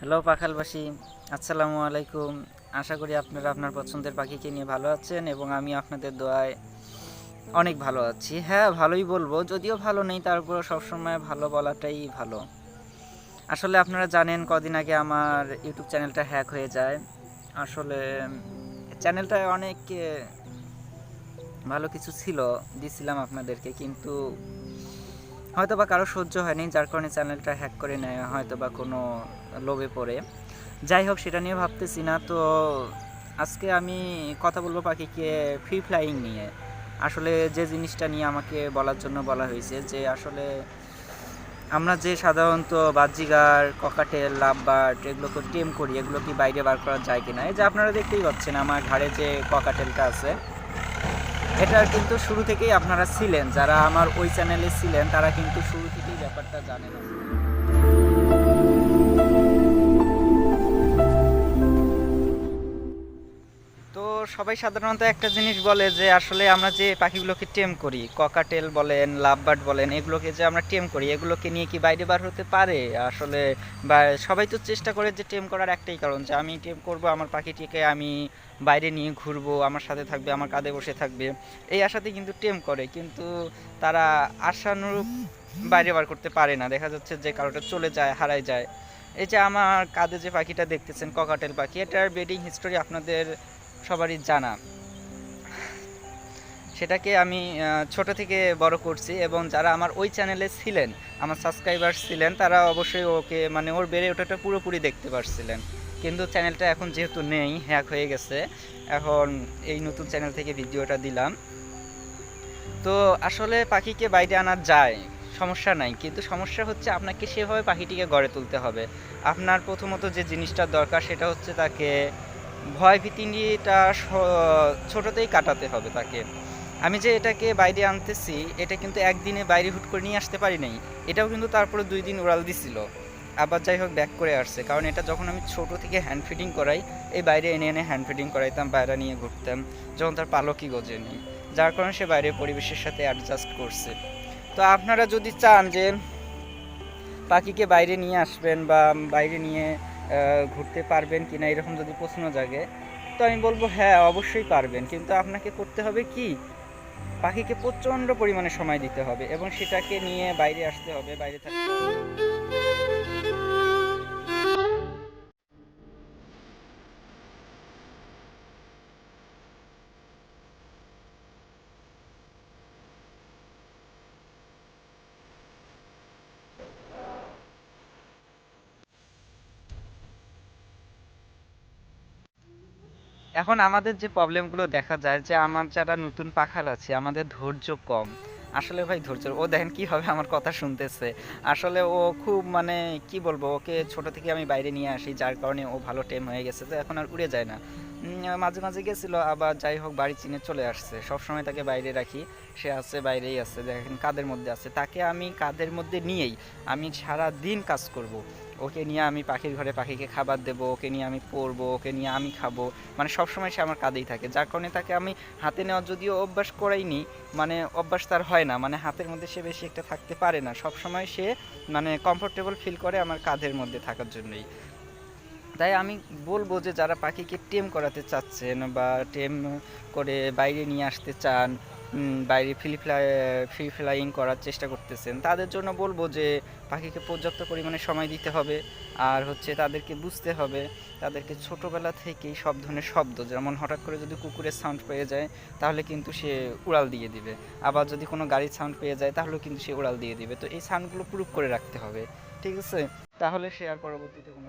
Hello পাখালবাসী, আসসালামু আলাইকুম। আশা করি আপনারা আপনার পছন্দের পাখিকে নিয়ে ভালো আছেন এবং আমি আপনাদের দোয়ায় অনেক ভালো আছি। হ্যাঁ ভালোই বলব, যদিও ভালো নেই তারপরে সবসময় ভালো বলাটাই ভালো। আসলে আপনারা জানেন কদিন আগে আমার ইউটিউব চ্যানেলটা হ্যাক হয়ে যায়। আসলে চ্যানেলটায় অনেক ভালো কিছু ছিল, দিছিলাম আপনাদেরকে, কিন্তু হয়তো বা কারও সহ্য হয়নি, যার কারণে চ্যানেলটা হ্যাক করে নেয় হয়তো বা কোনো লোভে পড়ে। যাই হোক, সেটা নিয়ে ভাবতেছি না, তো আজকে আমি কথা বলব পাখিকে ফ্রি ফ্লাইং নিয়ে। আসলে যে জিনিসটা নিয়ে আমাকে বলার জন্য বলা হয়েছে যে, আসলে আমরা যে সাধারণত বাহ্যিকার ককাটেল, লাভবার্ড এগুলোকে টেম করি, এগুলো কি বাইরে বার করা যায় কিনা? এই যে আপনারা দেখতেই পাচ্ছেন, আমার ঘাড়ে যে ককাটেলটা আছে এটা কিন্তু শুরু থেকেই আপনারা ছিলেন, যারা আমার ওই চ্যানেলে ছিলেন, তারা কিন্তু শুরু থেকেই ব্যাপারটা জানেন সবাই সাধারণত একটা জিনিস বলে যে আসলে আমরা যে পাখিগুলোকে টেম করি, ককাটেল বলেন, লাভবার্ড বলেন, এগুলোকে যে আমরা টেম করি, এগুলোকে নিয়ে কি বাইরে বার হতে পারে? আসলে বা সবাই তো চেষ্টা করে যে টেম করার একটাই কারণ, যে আমি টেম করব, আমার পাখিটিকে আমি বাইরে নিয়ে ঘুরবো, আমার সাথে থাকবে, আমার কাঁধে বসে থাকবে। এই আশাতে কিন্তু টেম করে, কিন্তু তারা আশানুরূপ বাইরে বার করতে পারে না। দেখা যাচ্ছে যে কারোটা চলে যায়, হারায় যায়। এই যে আমার কাঁধে যে পাখিটা দেখতেছেন, ককাটেল পাখি, এটার ব্রিডিং হিস্টোরি আপনাদের সবারই জানা। সেটাকে আমি ছোট থেকে বড় করছি এবং যারা আমার ওই চ্যানেলে ছিলেন, আমার সাবস্ক্রাইবার ছিলেন, তারা অবশ্যই ওকে মানে ওর বেড়ে ওঠাটা পুরোপুরি দেখতে পারছিলেন। কিন্তু চ্যানেলটা এখন যেহেতু নেই, হ্যাক হয়ে গেছে, এখন এই নতুন চ্যানেল থেকে ভিডিওটা দিলাম। তো আসলে পাখিকে বাইরে আনা যায়, সমস্যা নাই। কিন্তু সমস্যা হচ্ছে আপনাকে সেভাবে পাখিটিকে গড়ে তুলতে হবে। আপনার প্রথমত যে জিনিসটা দরকার সেটা হচ্ছে তাকে ভয় ভীতিটা ছোটতেই কাটাতে হবে তাকে। আমি যে এটাকে বাইরে আনতেছি, এটা কিন্তু একদিনে বাইরে হুট করে নিয়ে আসতে পারি নাই। এটাও কিন্তু তারপরে দুই দিন উড়াল দিছিল। আবার যাই হোক ব্যাক করে আসছে। কারণ এটা যখন আমি ছোট থেকে হ্যান্ড ফিডিং করাই, এই বাইরে এনে এনে হ্যান্ড ফিডিং করাইতাম, বাইরে নিয়ে ঘুরতাম, যখন তার পালকই গজেনি যার কারণে সে বাইরে পরিবেশের সাথে অ্যাডজাস্ট করছে। তো আপনারা যদি চান যে পাখিকে বাইরে নিয়ে আসবেন বা বাইরে নিয়ে ঘুরতে পারবেন কি না, এরকম যদি প্রশ্ন জাগে, তো আমি বলব হ্যাঁ অবশ্যই পারবেন। কিন্তু আপনাকে করতে হবে কি? পাখিকে প্রচণ্ড পরিমাণে সময় দিতে হবে এবং সেটাকে নিয়ে বাইরে আসতে হবে, বাইরে থাকতে হবে। এখন আমাদের যে প্রবলেমগুলো দেখা যায় যে আমার যারা নতুন পাখাল আছে, আমাদের ধৈর্য কম। আসলে ভাই ধৈর্য ও দেখেন কি হবে আমার কথা শুনতেছে। আসলে ও খুব মানে কি বলব, ওকে ছোট থেকে আমি বাইরে নিয়ে আসি, যার কারণে ও ভালো টেম হয়ে গেছে, তো এখন আর উড়ে যায় না। মাঝে মাঝে গেছিল, আবার যাই হোক বাড়ি চিনে চলে আসছে। সবসময় তাকে বাইরে রাখি। সে আছে, বাইরেই আছে, দেখেন কাদের মধ্যে আছে। তাকে আমি কাদের মধ্যে নিয়েই আমি সারা দিন কাজ করব। ওকে নিয়ে আমি পাখির ঘরে পাখিকে খাবার দেবো, ওকে নিয়ে আমি পরবো, ওকে নিয়ে আমি খাব। মানে সবসময় সে আমার কাঁধেই থাকে। যার কারণে তাকে আমি হাতে নেওয়া যদিও অভ্যাস করাইনি মানে অভ্যাস তার হয় না। মানে হাতের মধ্যে সে বেশি একটা থাকতে পারে না। সবসময় সে মানে কমফোর্টেবল ফিল করে আমার কাঁধের মধ্যে থাকার জন্যই। তাই আমি বলব যে যারা পাখিকে টেম করাতে চাচ্ছেন বা টেম করে বাইরে নিয়ে আসতে চান বাইরে ফ্রি ফ্লাই ফ্রি ফ্লাইং করার চেষ্টা করতেছেন, তাদের জন্য বলব যে পাখিকে পর্যাপ্ত পরিমাণে সময় দিতে হবে আর হচ্ছে তাদেরকে বুঝতে হবে, তাদেরকে ছোটোবেলা থেকেই সব ধরনের শব্দ, যেমন হঠাৎ করে যদি কুকুরের সাউন্ড পেয়ে যায় তাহলে কিন্তু সে উড়াল দিয়ে দিবে, আবার যদি কোনো গাড়ির সাউন্ড পেয়ে যায় তাহলেও কিন্তু সে উড়াল দিয়ে দিবে, তো এই সাউন্ডগুলো প্রুভ করে রাখতে হবে, ঠিক আছে তাহলে সে আর পরবর্তীতে কোনো।